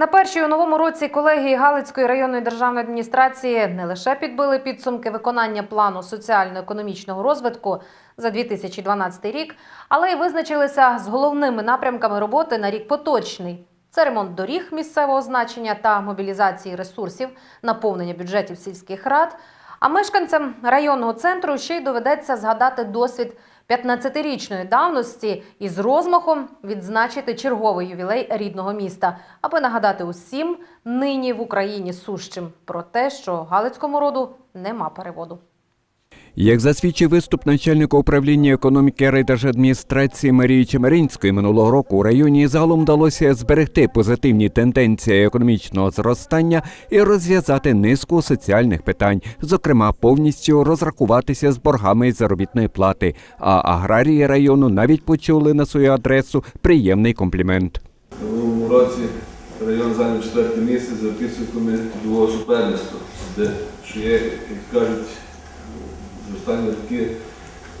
На першій у новому році колегії Галицької районної державної адміністрації не лише підбили підсумки виконання плану соціально-економічного розвитку за 2012 рік, але й визначилися з головними напрямками роботи на рік поточний. Це ремонт доріг місцевого значення та мобілізації ресурсів, наповнення бюджетів сільських рад. А мешканцям районного центру ще й доведеться згадати досвід 15-річної давності і з розмахом відзначити черговий ювілей рідного міста, аби нагадати усім нині в Україні сущим про те, що Галицькому роду нема переводу. Як засвідчив виступ начальника управління економіки райдержадміністрації Марії Чемеринської минулого року у районі загалом вдалося зберегти позитивні тенденції економічного зростання і розв'язати низку соціальних питань, зокрема повністю розрахуватися з боргами заробітної плати. А аграрії району навіть почули на свою адресу приємний комплімент. У минулому році район зайняв четверте місце за підсумками трудового суперництва, де що є, як кажуть, зростання таким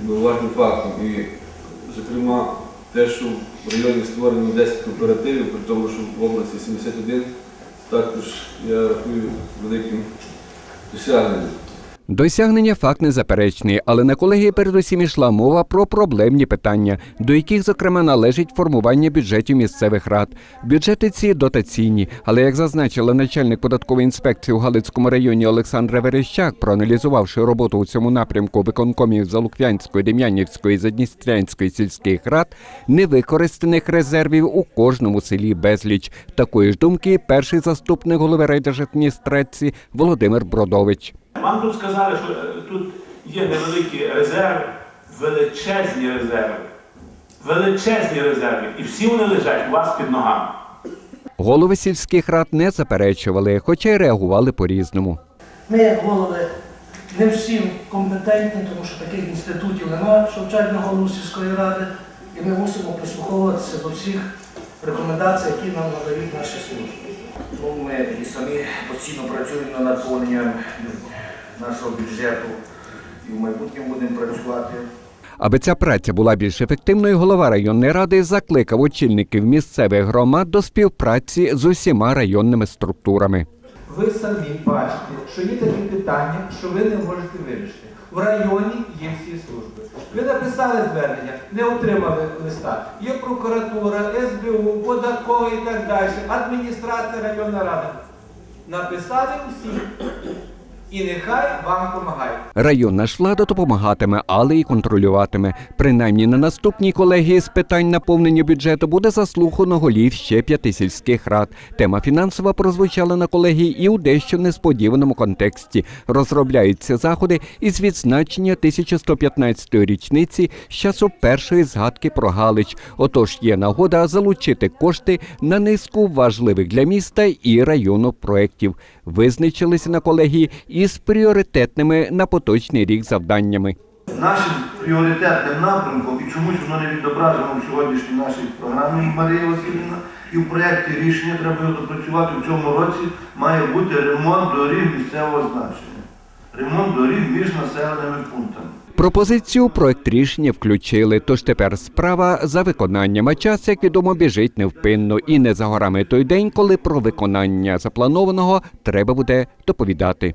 важним фактом. І, зокрема, те, що в районі створено 10 кооперативів, при тому, що в області 71, також я рахую великим досягненням. Досягнення факт незаперечний, але на колегії передусім йшла мова про проблемні питання, до яких, зокрема, належить формування бюджетів місцевих рад. Бюджети ці дотаційні, але як зазначила начальник податкової інспекції у Галицькому районі Олександра Верещак, проаналізувавши роботу у цьому напрямку виконкомів Залуквянської, Дем'янівської, Задністрянської сільських рад, невикористаних резервів у кожному селі безліч. Такої ж думки перший заступник голови райдержадміністрації Володимир Бродович. Вам тут сказали, що е, тут є невеликі резерви, величезні резерви. Величезні резерви. І всі вони лежать у вас під ногами. Голови сільських рад не заперечували, хоча й реагували по-різному. Ми, як голови, не всім компетентні, тому що таких інститутів немає, що вчать на голову сільської ради, і ми мусимо прислуховуватися до всіх рекомендацій, які нам надають наші служби. Ну, ми і самі постійно працюємо над наповненням нашого бюджету і в майбутньому будемо працювати. Аби ця праця була більш ефективною, голова районної ради закликав очільників місцевих громад до співпраці з усіма районними структурами. Ви самі бачите, що є такі питання, що ви не можете вирішити. В районі є всі служби. Ви написали звернення, не отримали листа. Є прокуратура, СБУ, податкова і так далі, адміністрація районна рада. Написали всі. І нехай вам допомагають. Районна ж влада допомагатиме, але й контролюватиме. Принаймні на наступній колегії з питань наповнення бюджету буде заслухано голів ще п'яти сільських рад. Тема фінансова прозвучала на колегії і у дещо несподіваному контексті. Розробляються заходи із відзначення 1115-ї річниці з часу першої згадки про Галич. Отож є нагода залучити кошти на низку важливих для міста і району проєктів. Визначилися на колегії із пріоритетними на поточний рік завданнями. Нашим пріоритетним напрямком, і чомусь воно не відображено в сьогоднішній нашій програмі Марія Васильівна, і в проєкті рішення треба його допрацювати в цьому році, має бути ремонт доріг місцевого значення. Ремонт доріг між населеними пунктами. Пропозицію проект рішення включили, тож тепер справа за виконанням. А час, як відомо, біжить невпинно і не за горами той день, коли про виконання запланованого треба буде доповідати.